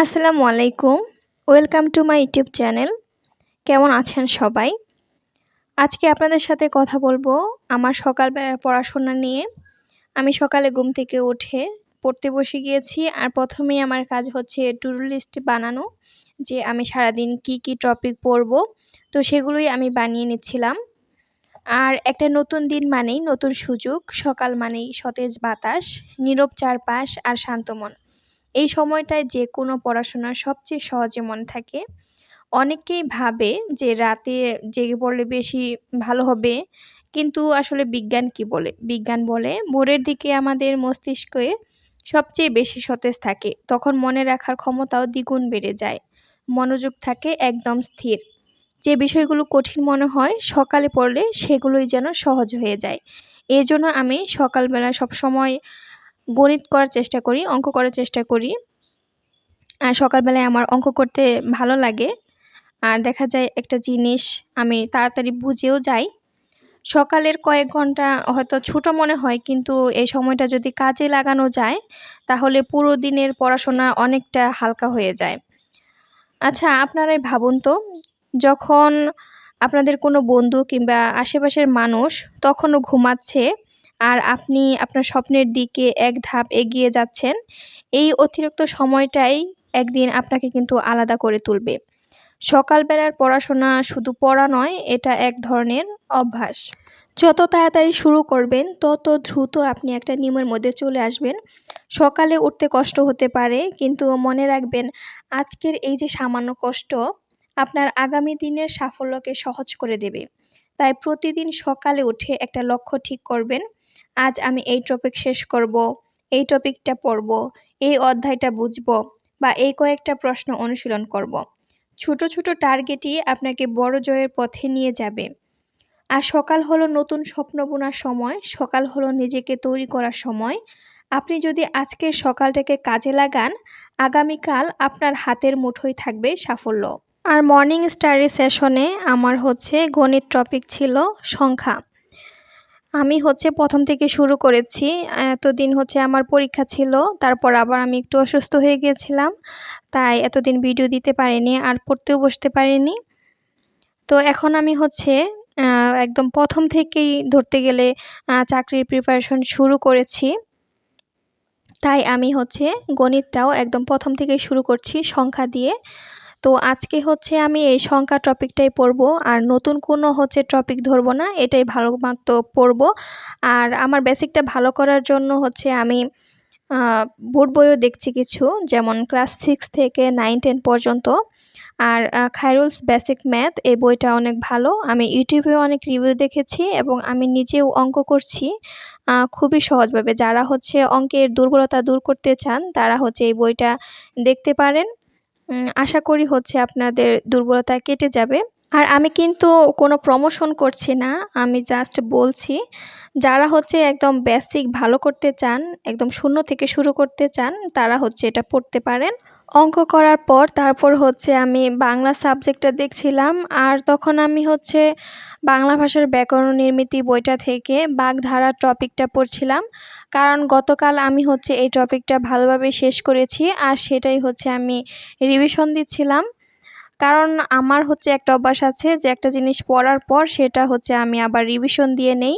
আসসালামু আলাইকুম। Welcome to my YouTube channel. কেমন আছেন সবাই? আজকে আপনাদের সাথে কথা বলব আমার সকালবেলার পড়াশোনা নিয়ে। আমি সকালে ঘুম থেকে উঠে পড়তে বসে গিয়েছি আর প্রথমেই আমার কাজ হচ্ছে টু লিস্ট বানানো, যে আমি সারাদিন কি কি টপিক পড়ব। তো সেগুলোই আমি বানিয়ে নিচ্ছিলাম। আর একটা নতুন দিন মানেই নতুন সুযোগ, সকাল মানেই সতেজ বাতাস, নীরব চারপাশ আর শান্ত মন। এই সময়টায় যে কোনো পড়াশোনা সবচেয়ে সহজে মনে থাকে। অনেকেই ভাবে যে রাতে জেগে পড়লে বেশি ভালো হবে, কিন্তু আসলে বিজ্ঞান কি বলে? বিজ্ঞান বলে ভোরের দিকে আমাদের মস্তিষ্কে সবচেয়ে বেশি সতেজ থাকে, তখন মনে রাখার ক্ষমতাও দ্বিগুণ বেড়ে যায়। মনোযোগ থাকে একদম স্থির। যে বিষয়গুলো কঠিন মনে হয়, সকালে পড়লে সেগুলোই যেন সহজ হয়ে যায়। এই জন্য আমি সকালবেলা সবসময় গণিত করার চেষ্টা করি, অঙ্ক করার চেষ্টা করি। আর সকালবেলায় আমার অঙ্ক করতে ভালো লাগে। আর দেখা যায় একটা জিনিস আমি তাড়াতাড়ি বুঝেও যাই। সকালের কয়েক ঘণ্টা হয়তো ছোট মনে হয়, কিন্তু এই সময়টা যদি কাজে লাগানো যায়, তাহলে পুরো দিনের পড়াশোনা অনেকটা হালকা হয়ে যায়। আচ্ছা আপনারাই ভাবুন তো, যখন আপনাদের কোনো বন্ধু কিংবা আশেপাশের মানুষ তখনও ঘুমাচ্ছে আর আপনি আপনার স্বপ্নের দিকে এক ধাপ এগিয়ে যাচ্ছেন, এই অতিরিক্ত সময়টাই একদিন আপনাকে কিন্তু আলাদা করে তুলবে। সকালবেলার পড়াশোনা শুধু পড়া নয়, এটা এক ধরনের অভ্যাস। যত তাড়াতাড়ি শুরু করবেন, তত দ্রুত আপনি একটা নিয়মের মধ্যে চলে আসবেন। সকালে উঠতে কষ্ট হতে পারে, কিন্তু মনে রাখবেন, আজকের এই যে সামান্য কষ্ট আপনার আগামী দিনের সাফল্যকে সহজ করে দেবে। তাই প্রতিদিন সকালে উঠে একটা লক্ষ্য ঠিক করবেন আজ আমি এই টপিক শেষ করব, এই টপিকটা পড়ব, এই অধ্যায়টা বুঝব বা এই কয়েকটা প্রশ্ন অনুশীলন করব। ছোট ছোট টার্গেটই আপনাকে বড় জয়ের পথে নিয়ে যাবে। আর সকাল হলো নতুন স্বপ্ন বোনার সময়, সকাল হলো নিজেকে তৈরি করার সময়। আপনি যদি আজকের সকালটাকে কাজে লাগান, আগামীকাল আপনার হাতের মুঠোয় থাকবে সাফল্য। আর মর্নিং স্টাডি সেশনে আমার হচ্ছে গণিত টপিক ছিল সংখ্যা। আমি হচ্ছে প্রথম থেকে শুরু করেছি। এতদিন হচ্ছে আমার পরীক্ষা ছিল, তারপর আবার আমি একটু অসুস্থ হয়ে গিয়েছিলাম তাই এতদিন ভিডিও দিতে পারিনি আর পড়তেও বসতে পারিনি। তো এখন আমি হচ্ছে একদম প্রথম থেকেই ধরতে গেলে চাকরির প্রিপারেশন শুরু করেছি। তাই আমি হচ্ছে গণিতটাও একদম প্রথম থেকেই শুরু করছি সংখ্যা দিয়ে। তো আজকে হচ্ছে আমি এই সংখ্যা টপিকটাই পড়ব, আর নতুন কোনো হচ্ছে টপিক ধরবো না, এটাই ভালো মাত্র পড়ব। আর আমার বেসিকটা ভালো করার জন্য হচ্ছে আমি বোর্ড বইও দেখছি কিছু, যেমন ক্লাস সিক্স থেকে নাইন টেন পর্যন্ত। আর খাইরুলস বেসিক ম্যাথ এই বইটা অনেক ভালো। আমি ইউটিউবেও অনেক রিভিউ দেখেছি এবং আমি নিজেও অঙ্ক করছি খুবই সহজভাবে। যারা হচ্ছে অঙ্কের দুর্বলতা দূর করতে চান, তারা হচ্ছে এই বইটা দেখতে পারেন। আশা করি হচ্ছে আপনাদের দুর্বলতা কেটে যাবে। আর আমি কিন্তু কোনো প্রমোশন করছি না, আমি জাস্ট বলছি, যারা হচ্ছে একদম বেসিক ভালো করতে চান, একদম শূন্য থেকে শুরু করতে চান, তারা হচ্ছে এটা পড়তে পারেন। অঙ্ক করার পর তারপর হচ্ছে আমি বাংলা সাবজেক্টটা দেখছিলাম। আর তখন আমি হচ্ছে বাংলা ভাষার ব্যাকরণ নির্মিতি বইটা থেকে বাগধারা টপিকটা পড়ছিলাম। কারণ গতকাল আমি হচ্ছে এই টপিকটা ভালোভাবে শেষ করেছি আর সেটাই হচ্ছে আমি রিভিশন দিচ্ছিলাম। কারণ আমার হচ্ছে একটা অভ্যাস আছে যে একটা জিনিস পড়ার পর সেটা হচ্ছে আমি আবার রিভিশন দিয়ে নেই।